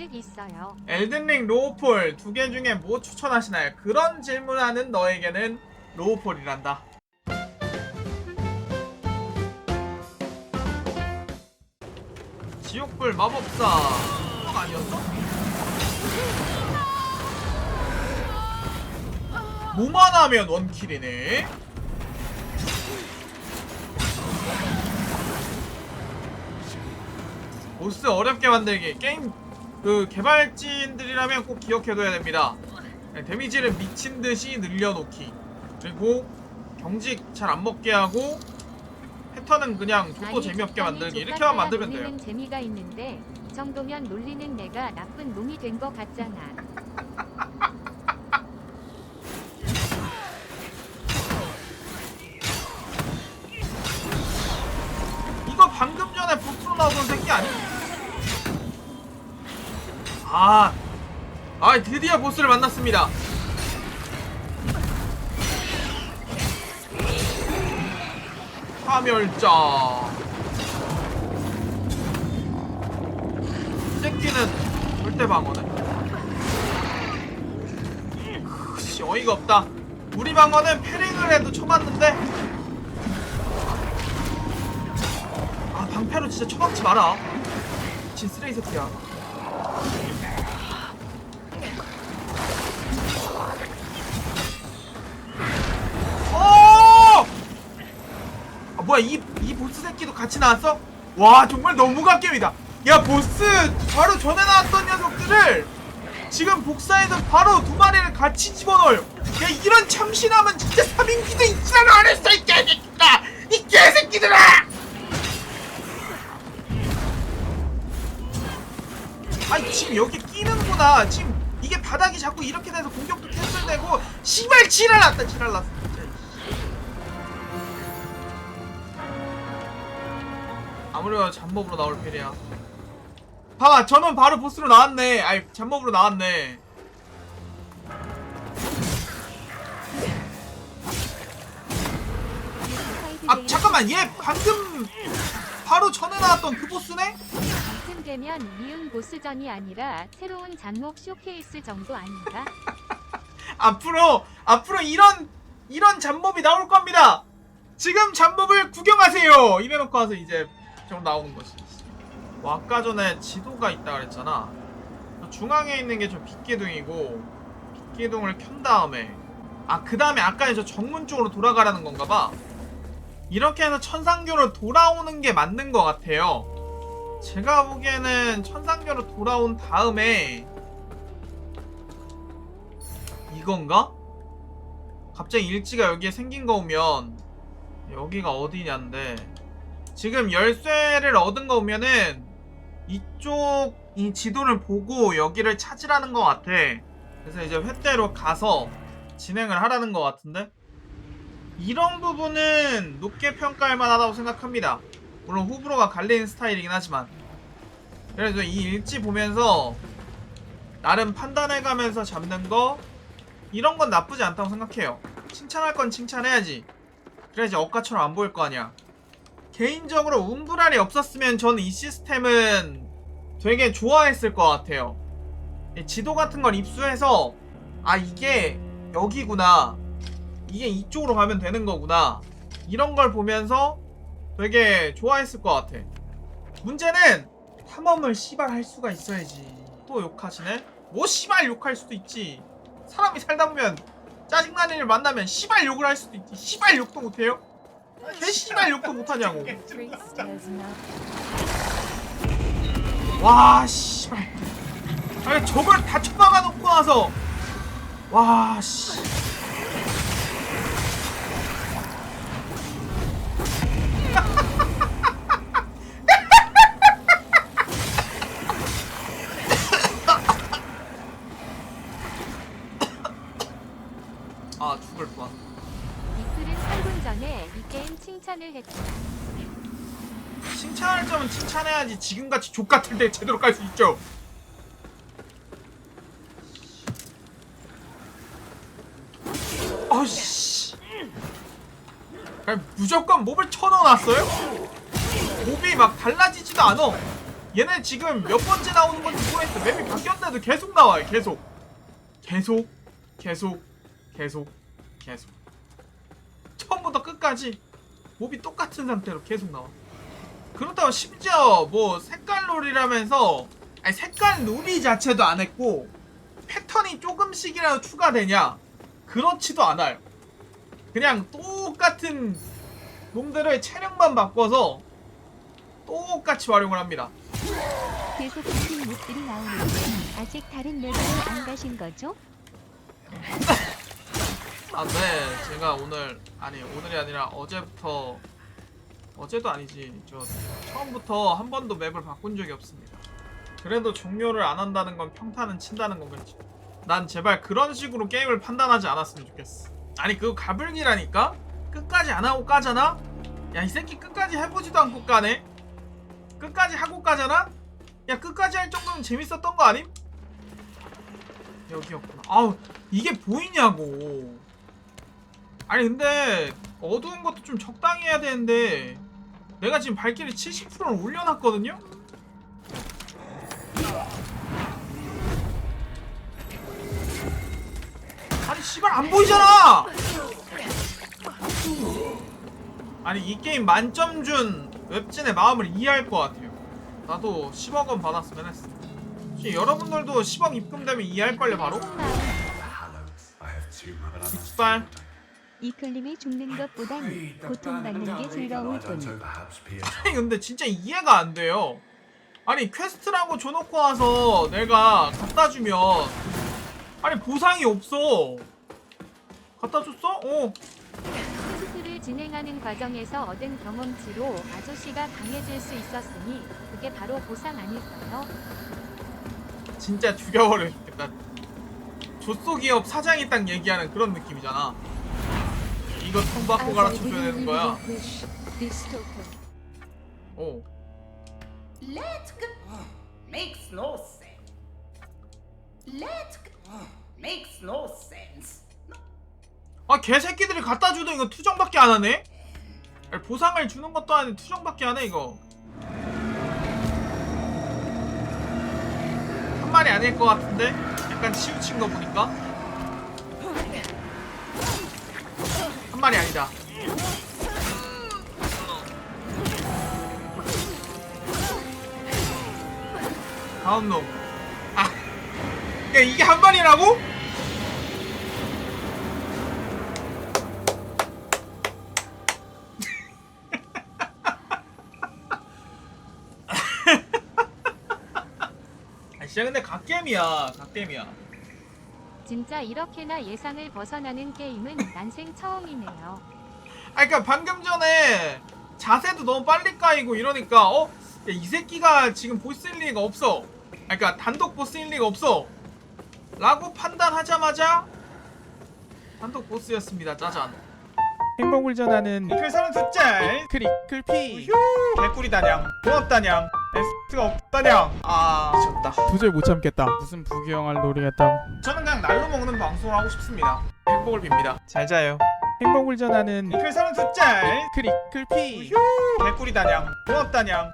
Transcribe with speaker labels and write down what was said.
Speaker 1: 잔뜩 있어요.
Speaker 2: 엘든링 로우폴 두 개 중에 뭐 추천하시나요? 그런 질문하는 너에게는 로우폴이란다. 지옥불 마법사 어, 아니었어? 뭐만 하면 원킬이네. 보스 어렵게 만들기 게임 그 개발진들이라면 꼭 기억해둬야 됩니다. 네, 데미지를 미친 듯이 늘려놓기. 그리고 경직 잘 안 먹게 하고 패턴은 그냥
Speaker 1: 아니,
Speaker 2: 재미없게 만들기 이렇게만 만들면 돼요.
Speaker 1: 재미가 있는데 이 정도면 놀리는 내가 나쁜 놈이 된 거 같잖아.
Speaker 2: 아, 아 드디어 보스를 만났습니다. 파멸자. 이 새끼는 절대 방어네. 씨 어이가 없다. 우리 방어는 패링을 해도 쳐맞는데 아 방패로 진짜 처박지 마라 미친 쓰레기 새끼야 뭐야 이, 이 보스 새끼도 같이 나왔어? 와 정말 너무 갓겜이다. 야 보스 바로 전에 나왔던 녀석들을 지금 복사해서 바로 두 마리를 같이 집어넣어요. 야 이런 참신함은 진짜 3인기도 있지는 않았어 이 개새끼들아 이 개새끼들아! 아니 지금 여기 끼는구나. 지금 이게 바닥이 자꾸 이렇게 돼서 공격도 캔슬되고 씨발 지랄났다 지랄났어 아무래도 잡몹으로 나올 필이야 봐봐 저는 바로 보스로 나왔네 아이 잡몹으로 나왔네 아 잠깐만 얘 방금 바로 전에 나왔던 그 보스네?
Speaker 1: 이쯤 되면 미운 보스전이 아니라 새로운 잔목 쇼케이스 정도 아닌가?
Speaker 2: 앞으로 앞으로 이런 이런 잡몹이 나올 겁니다. 지금 잡몹을 구경하세요. 이래놓고 와서 이제 좀 나오는 거지. 뭐 아까 전에 지도가 있다 그랬잖아. 중앙에 있는 게저 빛기둥이고 빛기둥을 켠 다음에 아 그 다음에 아까 저 정문 쪽으로 돌아가라는 건가 봐. 이렇게 해서 천상교로 돌아오는 게 맞는 것 같아요. 제가 보기에는 천상교로 돌아온 다음에 이건가? 갑자기 일지가 여기에 생긴 거 오면 여기가 어디냐인데 지금 열쇠를 얻은 거 오면은 이쪽 이 지도를 보고 여기를 찾으라는 것 같아 그래서 이제 횟대로 가서 진행을 하라는 것 같은데 이런 부분은 높게 평가할 만하다고 생각합니다 물론 호불호가 갈리는 스타일이긴 하지만 그래서 이 일지 보면서 나름 판단해가면서 잡는 거 이런 건 나쁘지 않다고 생각해요. 칭찬할 건 칭찬해야지. 그래야지 억가처럼 안 보일 거 아니야. 개인적으로 움브랄이 없었으면 저는 이 시스템은 되게 좋아했을 것 같아요. 이 지도 같은 걸 입수해서 아 이게 여기구나. 이게 이쪽으로 가면 되는 거구나. 이런 걸 보면서 되게 좋아했을 것 같아. 문제는 탐험을 씨발 할 수가 있어야지. 또 욕하시네? 뭐 씨발 욕할 수도 있지. 사람이 살다 보면 짜증나는 일 만나면 씨발 욕을 할 수도 있지. 씨발 욕도 못해요? 개 씨발 욕도 못하냐고. 와 씨발. 아니 저걸 다 처박아 놓고 나서 와 씨.
Speaker 1: 칭찬을 했죠.
Speaker 2: 칭찬할 점은 칭찬해야지 지금같이 족 같을 때 제대로 깔 수 있죠. 어씨. 무조건 몹을 쳐넣어놨어요? 몹이 막 달라지지도 않아. 얘네 지금 몇 번째 나오는 건지 모르겠어 맵이 바뀌었는데도 계속 나와요 계속 계속 계속 계속 계속 처음부터 끝까지 몹이 똑같은 상태로 계속 나와. 그렇다고 심지어 뭐 색깔 롤이라면서 아니 색깔 놀이 자체도 안 했고 패턴이 조금씩이라도 추가되냐? 그렇지도 않아요. 그냥 똑같은 놈들의 체력만 바꿔서 똑같이 활용을 합니다.
Speaker 3: 계속 같은 몹들이 나오는데 아직 다른 레벨을 안 가신 거죠?
Speaker 2: 아, 네. 제가 오늘 아니 오늘이 아니라 어제부터 어제도 아니지. 저 처음부터 한 번도 맵을 바꾼 적이 없습니다. 그래도 종료를 안 한다는 건 평타는 친다는 거겠지. 난 제발 그런 식으로 게임을 판단하지 않았으면 좋겠어. 아니 그거 가불기라니까? 끝까지 안 하고 까잖아? 야 이 새끼 끝까지 해보지도 않고 까네? 끝까지 하고 까잖아? 야 끝까지 할 정도면 재밌었던 거 아님? 여기였구나. 아우 이게 보이냐고. 아니 근데 어두운 것도 좀 적당히 해야 되는데 내가 지금 발길이 70%를 올려놨거든요? 아니 씨발 안 보이잖아! 아니 이 게임 만점 준 웹진의 마음을 이해할 것 같아요 나도 10억 원 받았으면 했어 여러분들도 10억 입금되면 이해할 걸요 바로? 빅발
Speaker 3: 이클림이 죽는 것보단 고통받는 게 즐거울 뿐.
Speaker 2: 아니 근데 진짜 이해가 안 돼요. 아니 퀘스트라고 줘놓고 와서 내가 갖다 주면 아니 보상이 없어. 갖다 줬어? 어.
Speaker 1: 퀘스트를 진행하는 과정에서 얻은 경험치로 아저씨가 강해질 수 있었으니 그게 바로 보상 아닐까요?
Speaker 2: 진짜 죽여버려 죽겠다. 조소기업 사장이 딱 얘기하는 그런 느낌이잖아. 이거 통 받고 갈아쳐줘야 되는 거야. 어.
Speaker 4: Let go makes no sense. Let go makes no sense.
Speaker 2: 아 개새끼들이 갖다 주도 이거 투정밖에 안 하네? 아니, 보상을 주는 것도 아닌데 투정밖에 안 해 이거 한 마리 아닐 것 같은데? 약간 치우친 거 보니까 한 마리 아니다. 다음 놈. 아, 야 이게 한 마리라고? 아 진짜 근데 갓겜이야 갓겜이야
Speaker 1: 진짜 이렇게나 예상을 벗어나는 게임은 난생 처음이네요.
Speaker 2: 아 그니까 방금 전에 자세도 너무 빨리 까이고 이러니까 어? 야, 이 새끼가 지금 보스일 리가 없어. 아 그니까 단독 보스일 리가 없어. 라고 판단하자마자 단독 보스였습니다 짜잔.
Speaker 5: 행복을 전하는
Speaker 2: 클사는 두짤
Speaker 5: 크리클피.
Speaker 2: 개꿀이다냥 고맙다냥 S가 없다냥 아 미쳤다.
Speaker 5: 도저히 못 참겠다. 무슨 부귀영화를 노리겠다고
Speaker 2: 저는 그냥 날로 먹는 방송을 하고 싶습니다. 행복을 빕니다. 잘 자요.
Speaker 5: 행복을 전하는
Speaker 2: 클사는 두짤.
Speaker 5: 크리클피
Speaker 2: 개꿀이다냥. 고맙다냥